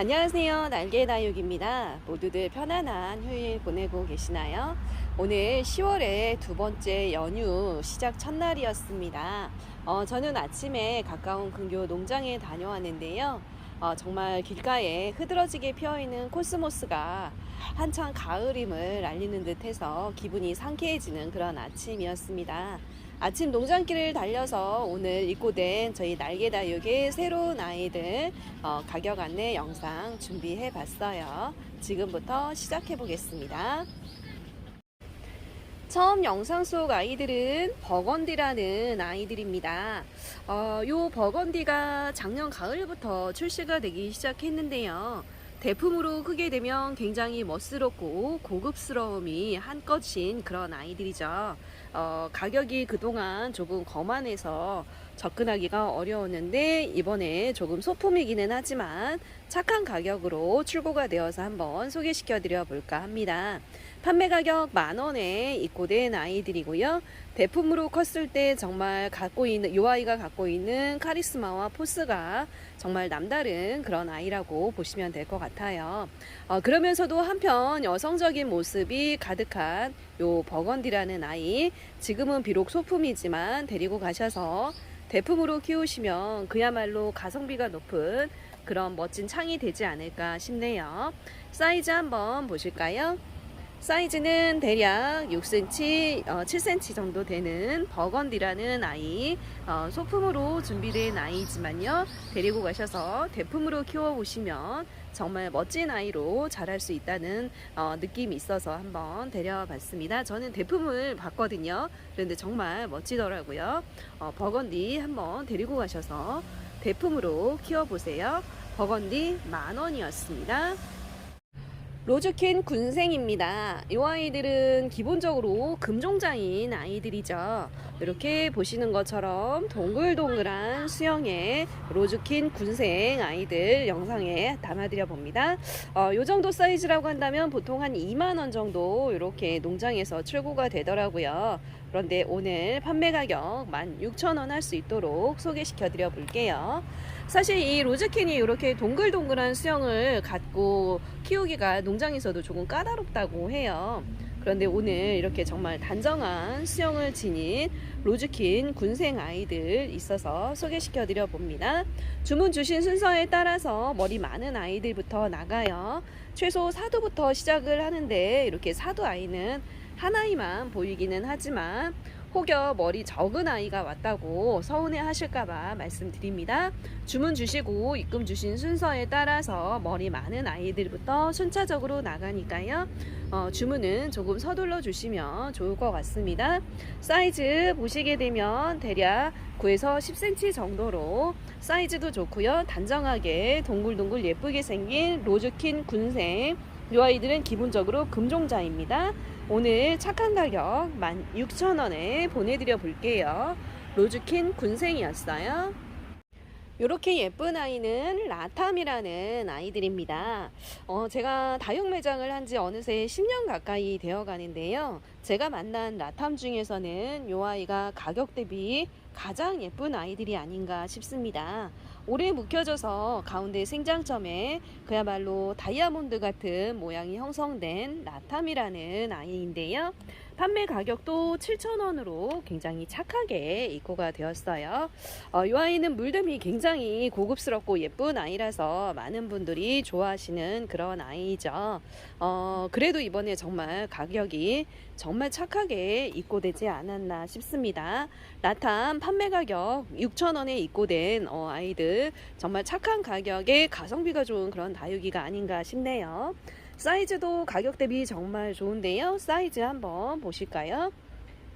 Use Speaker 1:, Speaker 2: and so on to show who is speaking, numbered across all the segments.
Speaker 1: 안녕하세요. 날개다육입니다. 모두들 편안한 휴일 보내고 계시나요? 오늘 10월의 두 번째 연휴 시작 첫날이었습니다. 어, 저는 아침에 가까운 근교 농장에 다녀왔는데요. 어, 정말 길가에 흐드러지게 피어있는 코스모스가 한창 가을임을 알리는 듯해서 기분이 상쾌해지는 그런 아침이었습니다. 아침 농장길을 달려서 오늘 입고된 저희 날개다육의 새로운 아이들 어, 가격 안내 영상 준비해 봤어요. 지금부터 시작해 보겠습니다. 처음 영상 속 아이들은 버건디라는 아이들입니다. 어, 요 버건디가 작년 가을부터 출시가 되기 시작했는데요. 대품으로 크게 되면 굉장히 멋스럽고 고급스러움이 한껏인 그런 아이들이죠. 어, 가격이 그동안 조금 거만해서 접근하기가 어려웠는데 이번에 조금 소품이기는 하지만 착한 가격으로 출고가 되어서 한번 소개시켜 드려 볼까 합니다. 판매 가격 만 원에 입고된 아이들이고요. 대품으로 컸을 때 정말 갖고 있는 요 아이가 갖고 있는 카리스마와 포스가 정말 남다른 그런 아이라고 보시면 될 것 같아요. 어, 그러면서도 한편 여성적인 모습이 가득한 요 버건디라는 아이 지금은 비록 소품이지만 데리고 가셔서 대품으로 키우시면 그야말로 가성비가 높은 그런 멋진 창이 되지 않을까 싶네요. 사이즈 한번 보실까요? 사이즈는 대략 6cm, 어, 7cm 정도 되는 버건디라는 아이, 어, 소품으로 준비된 아이지만요. 데리고 가셔서 대품으로 키워보시면 정말 멋진 아이로 자랄 수 있다는 어, 느낌이 있어서 한번 데려봤습니다. 저는 대품을 봤거든요. 그런데 정말 멋지더라고요. 어, 버건디 한번 데리고 가셔서 대품으로 키워보세요. 버건디 만 원이었습니다. 로즈킨 군생입니다. 이 아이들은 기본적으로 금종자인 아이들이죠. 이렇게 보시는 것처럼 동글동글한 수영의 로즈킨 군생 아이들 영상에 담아드려 봅니다. 어, 요 정도 사이즈라고 한다면 보통 한 2만원 정도 이렇게 농장에서 출고가 되더라고요. 그런데 오늘 판매 가격 16,000원 할 수 있도록 소개시켜 드려 볼게요. 사실 이 로즈킨이 이렇게 동글동글한 수영을 갖고 키우기가 농장에서도 조금 까다롭다고 해요. 그런데 오늘 이렇게 정말 단정한 수영을 지닌 로즈킨 군생 아이들 있어서 소개시켜 드려 봅니다. 주문 주신 순서에 따라서 머리 많은 아이들부터 나가요. 최소 사두부터 시작을 하는데 이렇게 사두 아이는 한 아이만 보이기는 하지만 혹여 머리 적은 아이가 왔다고 서운해 하실까봐 말씀드립니다. 주문 주시고 입금 주신 순서에 따라서 머리 많은 아이들부터 순차적으로 나가니까요. 어, 주문은 조금 서둘러 주시면 좋을 것 같습니다. 사이즈 보시게 되면 대략 9에서 10cm 정도로 사이즈도 좋고요. 단정하게 동글동글 예쁘게 생긴 로즈킨 군생 이 아이들은 기본적으로 금종자입니다. 오늘 착한 가격 16,000원에 보내드려 볼게요. 로즈킨 군생이었어요. 이렇게 예쁜 아이는 라탐이라는 아이들입니다. 어, 제가 다육 매장을 한 지 어느새 10년 가까이 되어 가는데요. 제가 만난 라탐 중에서는 이 아이가 가격 대비 가장 예쁜 아이들이 아닌가 싶습니다. 오래 묵혀져서 가운데 생장점에 그야말로 다이아몬드 같은 모양이 형성된 라탐이라는 아이인데요. 판매 가격도 7,000원으로 굉장히 착하게 입고가 되었어요. 어, 이 아이는 물듬이 굉장히 고급스럽고 예쁜 아이라서 많은 분들이 좋아하시는 그런 아이죠. 어, 그래도 이번에 정말 가격이 정말 착하게 입고되지 않았나 싶습니다. 라탐 판매 가격 6,000원에 입고된 어, 아이들 정말 착한 가격에 가성비가 좋은 그런 다육이가 아닌가 싶네요. 사이즈도 가격 대비 정말 좋은데요. 사이즈 한번 보실까요?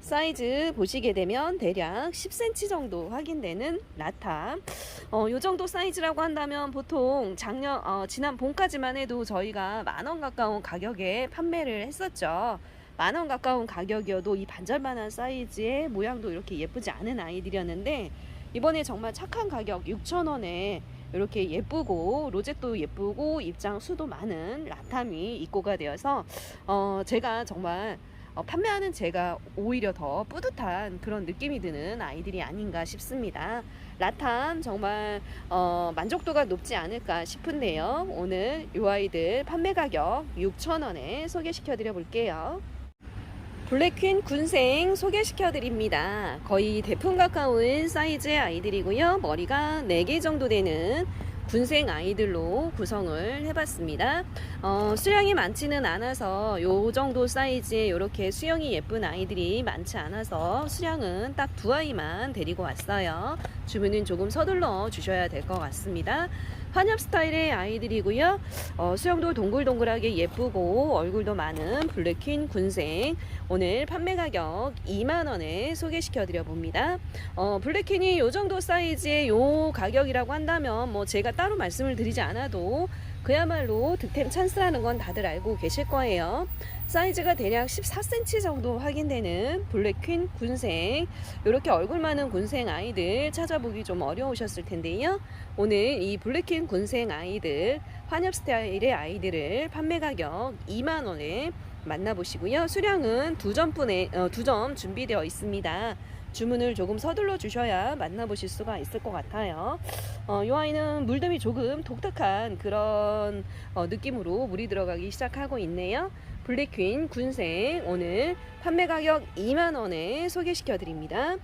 Speaker 1: 사이즈 보시게 되면 대략 10cm 정도 확인되는 라타. 어, 요 정도 사이즈라고 한다면 보통 작년, 어, 지난 봄까지만 해도 저희가 만원 가까운 가격에 판매를 했었죠. 만원 가까운 가격이어도 이 반절만한 사이즈의 모양도 이렇게 예쁘지 않은 아이들이었는데 이번에 정말 착한 가격 6,000원에 이렇게 예쁘고 로zet도 예쁘고 입장 수도 많은 라탐이 입고가 되어서 어 제가 정말 어, 판매하는 제가 오히려 더 뿌듯한 그런 느낌이 드는 아이들이 아닌가 싶습니다. 라탄 정말 어, 만족도가 높지 않을까 싶은데요. 오늘 이 아이들 판매 가격 6,000원에 소개시켜 드려 볼게요. 블랙퀸 군생 소개시켜 드립니다. 거의 대품 가까운 사이즈의 아이들이고요. 머리가 4개 정도 되는 군생 아이들로 구성을 해봤습니다. 어, 수량이 많지는 않아서 요 정도 사이즈의 이렇게 수영이 예쁜 아이들이 많지 않아서 수량은 딱 두 아이만 데리고 왔어요. 주문은 조금 서둘러 주셔야 될 것 같습니다. 환엽 스타일의 아이들이고요. 어, 수영도 동글동글하게 예쁘고 얼굴도 많은 블랙퀸 군생 오늘 판매 가격 2만원에 소개시켜 드려 봅니다. 어, 블랙퀸이 요 정도 사이즈의 요 가격이라고 한다면 뭐 제가 따로 말씀을 드리지 않아도 그야말로 득템 찬스라는 건 다들 알고 계실 거예요. 사이즈가 대략 14cm 정도 확인되는 블랙퀸 군생 이렇게 얼굴 많은 군생 아이들 찾아보기 좀 어려우셨을 텐데요. 오늘 이 블랙퀸 군생 아이들 환엽 스타일의 아이들을 판매 가격 2만 원에 만나보시고요. 수량은 두 점분에 어, 두점 준비되어 있습니다. 주문을 조금 서둘러 주셔야 만나보실 수가 있을 것 같아요. 어, 이 아이는 물듬이 조금 독특한 그런 어, 느낌으로 물이 들어가기 시작하고 있네요. 블랙퀸 군생 오늘 판매 가격 2만 원에 소개시켜 드립니다.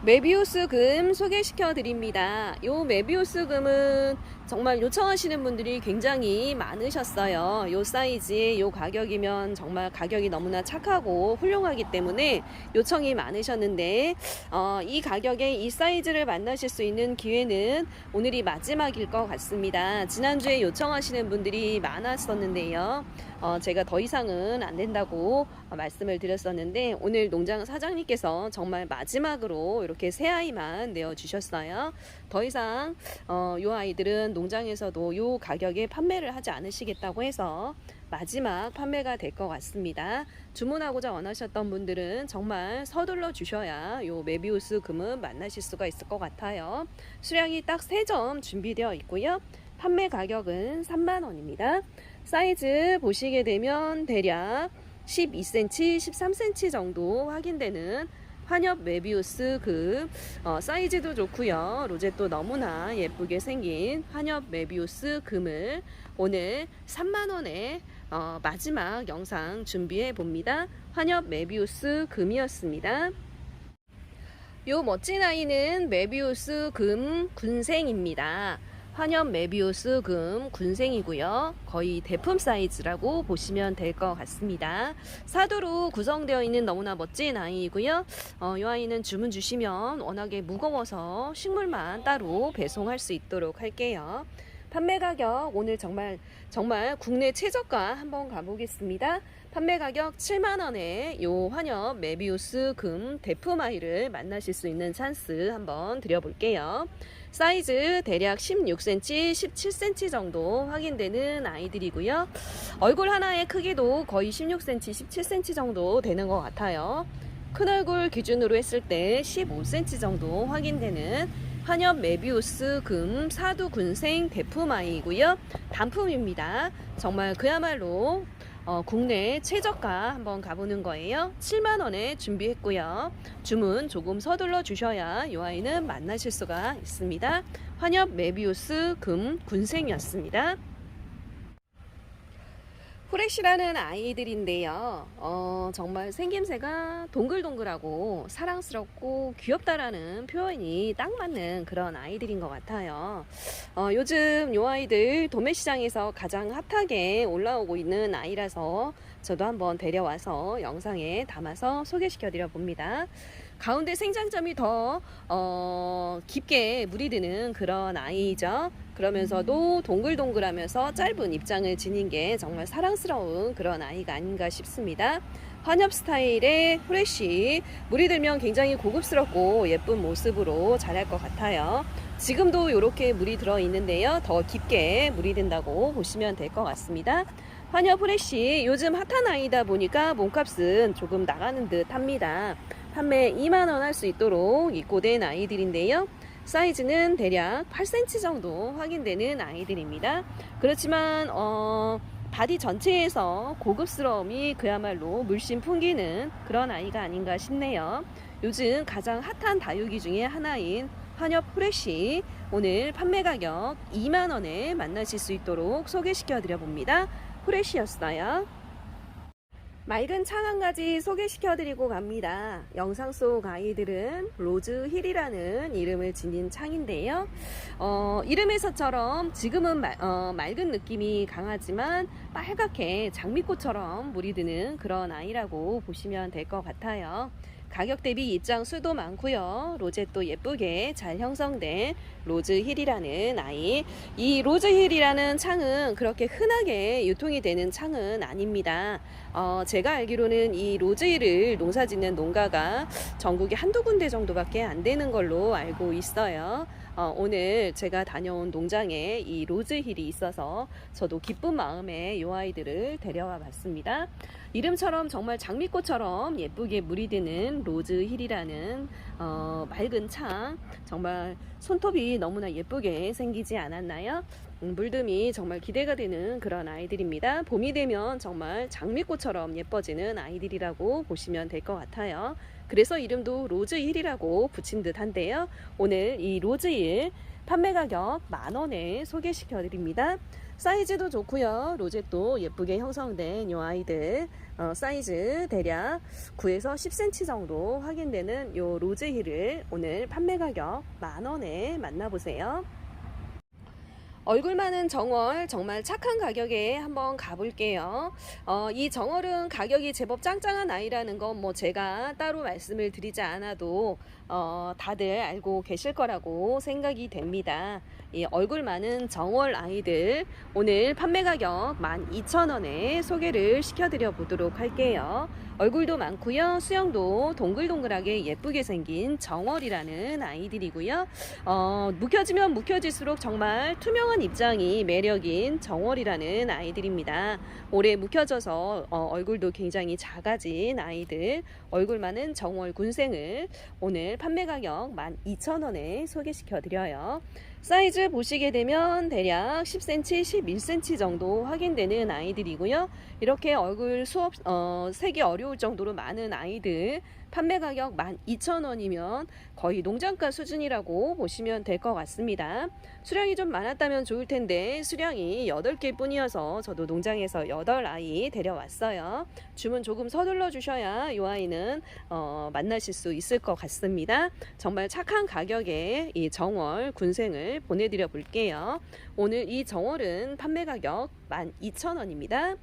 Speaker 1: 메비우스 금 소개시켜 드립니다. 요 메비우스 금은 정말 요청하시는 분들이 굉장히 많으셨어요. 요 사이즈에 요 가격이면 정말 가격이 너무나 착하고 훌륭하기 때문에 요청이 많으셨는데 어, 이 가격에 이 사이즈를 만나실 수 있는 기회는 오늘이 마지막일 것 같습니다. 지난주에 요청하시는 분들이 많았었는데요. 어, 제가 더 이상은 안 된다고 어, 말씀을 드렸었는데 오늘 농장 사장님께서 정말 마지막으로 이렇게 새 아이만 내어 주셨어요. 더 이상 어, 요 아이들은 농장에서도 요 가격에 판매를 하지 않으시겠다고 해서 마지막 판매가 될 것 같습니다. 주문하고자 원하셨던 분들은 정말 서둘러 주셔야 요 메비우스 금은 만나실 수가 있을 것 같아요. 수량이 딱 3점 준비되어 있고요. 판매 가격은 3만 원입니다. 사이즈 보시게 되면 대략 12cm, 13cm 정도 확인되는 환엽 메비우스 그 어, 사이즈도 좋고요. 로제도 너무나 예쁘게 생긴 환엽 메비우스 금을 오늘 3만 원에 어, 마지막 영상 준비해 봅니다. 환엽 메비우스 금이었습니다. 요 멋진 아이는 메비우스 금 군생입니다. 환엽 메비우스 금 군생이고요. 거의 대품 사이즈라고 보시면 될 것 같습니다. 사도로 구성되어 있는 너무나 멋진 아이이고요. 어, 이 아이는 주문 주시면 워낙에 무거워서 식물만 따로 배송할 수 있도록 할게요. 판매 가격 오늘 정말 정말 국내 최저가 한번 가보겠습니다. 판매 가격 7만 원에 요 환엽 메비우스 금 대품 아이를 만나실 수 있는 찬스 한번 드려볼게요. 사이즈 대략 16cm, 17cm 정도 확인되는 아이들이고요. 얼굴 하나의 크기도 거의 16cm, 17cm 정도 되는 것 같아요. 큰 얼굴 기준으로 했을 때 15cm 정도 확인되는 환엽 메비우스 금 사두 군생 대품 아이이고요. 단품입니다. 정말 그야말로 어, 국내 최저가 한번 가보는 거예요. 7만 원에 준비했고요. 주문 조금 서둘러 주셔야 이 아이는 만나실 수가 있습니다. 환엽 메비우스 금 군생이었습니다. 후레쉬라는 아이들인데요. 어, 정말 생김새가 동글동글하고 사랑스럽고 귀엽다라는 표현이 딱 맞는 그런 아이들인 것 같아요. 어, 요즘 요 아이들 도매시장에서 가장 핫하게 올라오고 있는 아이라서 저도 한번 데려와서 영상에 담아서 소개시켜 드려 봅니다. 가운데 생장점이 더 어, 깊게 물이 드는 그런 아이죠. 그러면서도 동글동글하면서 짧은 입장을 지닌 게 정말 사랑스러운 그런 아이가 아닌가 싶습니다. 환엽 스타일의 후레쉬 물이 들면 굉장히 고급스럽고 예쁜 모습으로 자랄 것 같아요. 지금도 이렇게 물이 들어 있는데요. 더 깊게 물이 든다고 보시면 될 것 같습니다. 환엽 후레쉬 요즘 핫한 아이다 보니까 몸값은 조금 나가는 듯 합니다. 판매 2만원 할 수 있도록 입고된 아이들인데요. 사이즈는 대략 8cm 정도 확인되는 아이들입니다. 그렇지만 어, 바디 전체에서 고급스러움이 그야말로 물씬 풍기는 그런 아이가 아닌가 싶네요. 요즘 가장 핫한 다육이 중에 하나인 환엽 프레쉬 오늘 판매 가격 2만원에 만나실 수 있도록 소개시켜 드려 봅니다. 프레쉬였어요. 맑은 창한 가지 소개시켜 드리고 갑니다. 영상 속 아이들은 로즈 힐이라는 이름을 지닌 창인데요. 어, 이름에서처럼 지금은 말, 어, 맑은 느낌이 강하지만 빨갛게 장미꽃처럼 물이 드는 그런 아이라고 보시면 될 것 같아요. 가격 대비 입장 수도 많고요. 로zet도 예쁘게 잘 형성된 로즈 힐이라는 아이. 이 로즈 힐이라는 창은 그렇게 흔하게 유통이 되는 창은 아닙니다. 어, 제가 알기로는 이 로즈 힐을 농사 짓는 농가가 전국에 한두 군데 정도밖에 안 되는 걸로 알고 있어요. 어, 오늘 제가 다녀온 농장에 이 로즈 힐이 있어서 저도 기쁜 마음에 이 아이들을 데려와 봤습니다. 이름처럼 정말 장미꽃처럼 예쁘게 물이 드는 로즈 힐이라는 어, 맑은 창 정말 손톱이 너무나 예쁘게 생기지 않았나요? 음, 물듬이 정말 기대가 되는 그런 아이들입니다. 봄이 되면 정말 장미꽃처럼 예뻐지는 아이들이라고 보시면 될 것 같아요. 그래서 이름도 로즈힐이라고 붙인 듯 한데요. 오늘 이 로즈힐 판매 가격 만원에 소개시켜 드립니다. 사이즈도 좋고요. 로zet도 예쁘게 형성된 이 아이들 어, 사이즈 대략 9에서 10cm 정도 확인되는 이 로즈힐을 오늘 판매 가격 만원에 만나보세요. 얼굴 많은 정월 정말 착한 가격에 한번 가볼게요. 어, 이 정월은 가격이 제법 짱짱한 아이라는 건 뭐 제가 따로 말씀을 드리지 않아도 어, 다들 알고 계실 거라고 생각이 됩니다. 이 얼굴 많은 정월 아이들 오늘 판매 가격 12,000원에 소개를 시켜드려 보도록 할게요. 얼굴도 많고요. 수영도 동글동글하게 예쁘게 생긴 정월이라는 아이들이고요. 어, 묵혀지면 묵혀질수록 정말 투명한 입장이 매력인 정월이라는 아이들입니다. 오래 묵혀져서 어, 얼굴도 굉장히 작아진 아이들 얼굴 많은 정월 군생을 오늘 판매 가격 12,000원에 소개시켜 드려요. 사이즈 보시게 되면 대략 10cm, 11cm 정도 확인되는 아이들이고요. 이렇게 얼굴 수업 어, 색이 어려울 정도로 많은 아이들 판매 가격 12,000원이면 거의 농장가 수준이라고 보시면 될 것 같습니다. 수량이 좀 많았다면 좋을 텐데 수량이 8개 뿐이어서 저도 농장에서 8아이 데려왔어요. 주문 조금 서둘러 주셔야 이 아이는 어, 만나실 수 있을 것 같습니다. 정말 착한 가격에 이 정월 군생을 보내드려 볼게요. 오늘 이 정월은 판매 가격 12,000원입니다.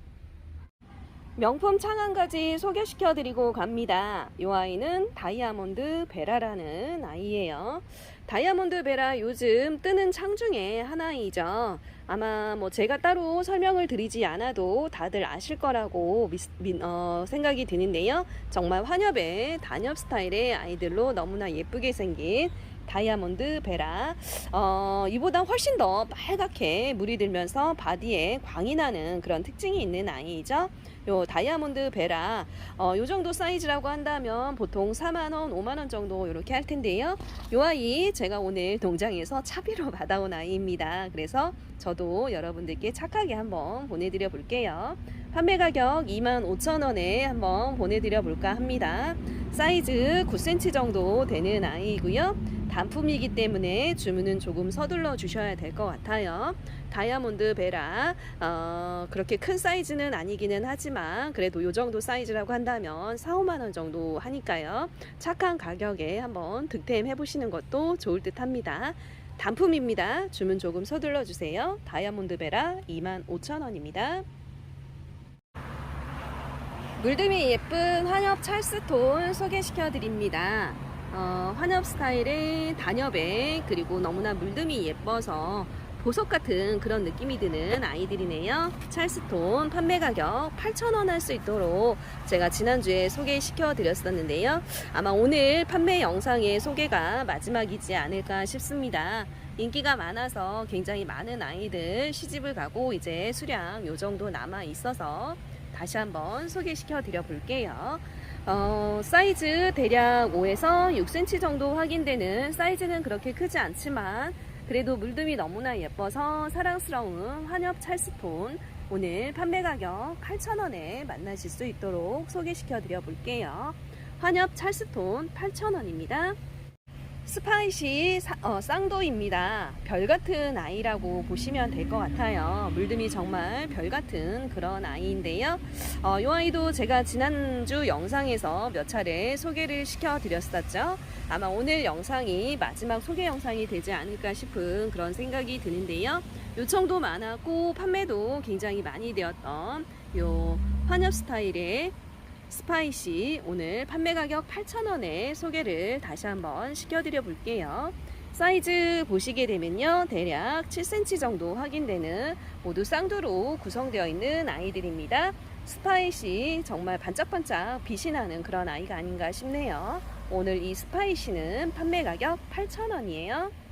Speaker 1: 명품 창한 가지 소개시켜 드리고 갑니다. 이 아이는 다이아몬드 베라라는 아이예요. 다이아몬드 베라 요즘 뜨는 창 중에 하나이죠. 아마 뭐 제가 따로 설명을 드리지 않아도 다들 아실 거라고 미, 미, 어, 생각이 드는데요. 정말 환엽의 단엽 스타일의 아이들로 너무나 예쁘게 생긴 다이아몬드 베라. 어, 이보다 훨씬 더 빨갛게 물이 들면서 바디에 광이 나는 그런 특징이 있는 아이죠. 요 다이아몬드 베라. 어, 요 정도 사이즈라고 한다면 보통 4만원 5만원 정도 이렇게 할 텐데요. 요 아이 제가 오늘 동장에서 차비로 받아온 아이입니다. 그래서 저도 여러분들께 착하게 한번 보내드려 볼게요. 판매 가격 25,000원에 한번 보내드려 볼까 합니다. 사이즈 9cm 정도 되는 아이이고요 단품이기 때문에 주문은 조금 서둘러 주셔야 될 것 같아요. 다이아몬드 베라 어, 그렇게 큰 사이즈는 아니기는 하지만 그래도 요 정도 사이즈라고 한다면 4, 5만 원 정도 하니까요. 착한 가격에 한번 득템해 보시는 것도 좋을 듯 합니다. 단품입니다. 주문 조금 서둘러 주세요. 다이아몬드 베라 25,000원입니다. 물듬이 예쁜 환엽 찰스톤 소개시켜 드립니다. 어, 환엽 스타일의 단엽에 그리고 너무나 물듬이 예뻐서 보석 같은 그런 느낌이 드는 아이들이네요. 찰스톤 판매 가격 8,000원 할 수 있도록 제가 지난주에 소개시켜 드렸었는데요. 아마 오늘 판매 영상의 소개가 마지막이지 않을까 싶습니다. 인기가 많아서 굉장히 많은 아이들 시집을 가고 이제 수량 요 정도 남아 있어서 다시 한번 소개시켜 드려 볼게요. 어, 사이즈 대략 5에서 6cm 정도 확인되는 사이즈는 그렇게 크지 않지만 그래도 물듬이 너무나 예뻐서 사랑스러운 환엽 찰스톤 오늘 판매 가격 8,000원에 만나실 수 있도록 소개시켜 드려 볼게요. 환엽 찰스톤 8,000원입니다. 스파이시 사- 어, 쌍도입니다. 별 같은 아이라고 보시면 될 것 같아요. 물듬이 정말 별 같은 그런 아이인데요. 어, 이 아이도 제가 지난주 영상에서 몇 차례 소개를 시켜드렸었죠. 아마 오늘 영상이 마지막 소개 영상이 되지 않을까 싶은 그런 생각이 드는데요. 요청도 많았고 판매도 굉장히 많이 되었던 요 환엽 스타일의 스파이시 오늘 판매 가격 8,000원에 소개를 다시 한번 시켜드려 볼게요. 사이즈 보시게 되면요. 대략 7cm 정도 확인되는 모두 쌍두로 구성되어 있는 아이들입니다. 스파이시 정말 반짝반짝 빛이 나는 그런 아이가 아닌가 싶네요. 오늘 이 스파이시는 판매 가격 8,000원이에요.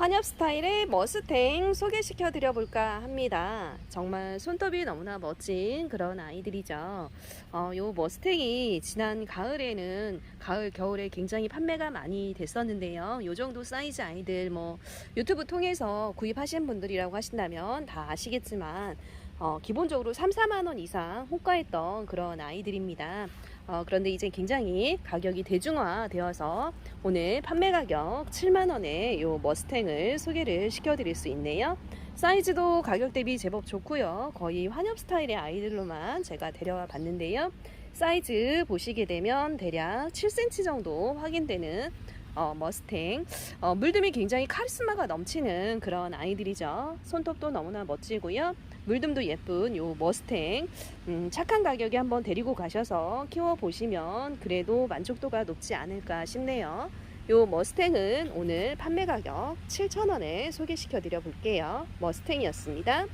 Speaker 1: 환엽 스타일의 머스탱 소개시켜 드려 볼까 합니다. 정말 손톱이 너무나 멋진 그런 아이들이죠. 어, 요 머스탱이 지난 가을에는 가을 겨울에 굉장히 판매가 많이 됐었는데요. 요 정도 사이즈 아이들 뭐 유튜브 통해서 구입하신 분들이라고 하신다면 다 아시겠지만 어, 기본적으로 3, 4만 원 이상 호가했던 그런 아이들입니다. 어, 그런데 이제 굉장히 가격이 대중화되어서 오늘 판매 가격 7만원에 요 머스탱을 소개를 시켜드릴 수 있네요. 사이즈도 가격 대비 제법 좋고요. 거의 환엽 스타일의 아이들로만 제가 데려와 봤는데요. 사이즈 보시게 되면 대략 7cm 정도 확인되는 어, 머스탱 어, 물듬이 굉장히 카리스마가 넘치는 그런 아이들이죠. 손톱도 너무나 멋지고요. 물듬도 예쁜 요 머스탱 음, 착한 가격에 한번 데리고 가셔서 키워 보시면 그래도 만족도가 높지 않을까 싶네요. 요 머스탱은 오늘 판매 가격 7,000원에 소개시켜 드려 볼게요. 머스탱이었습니다.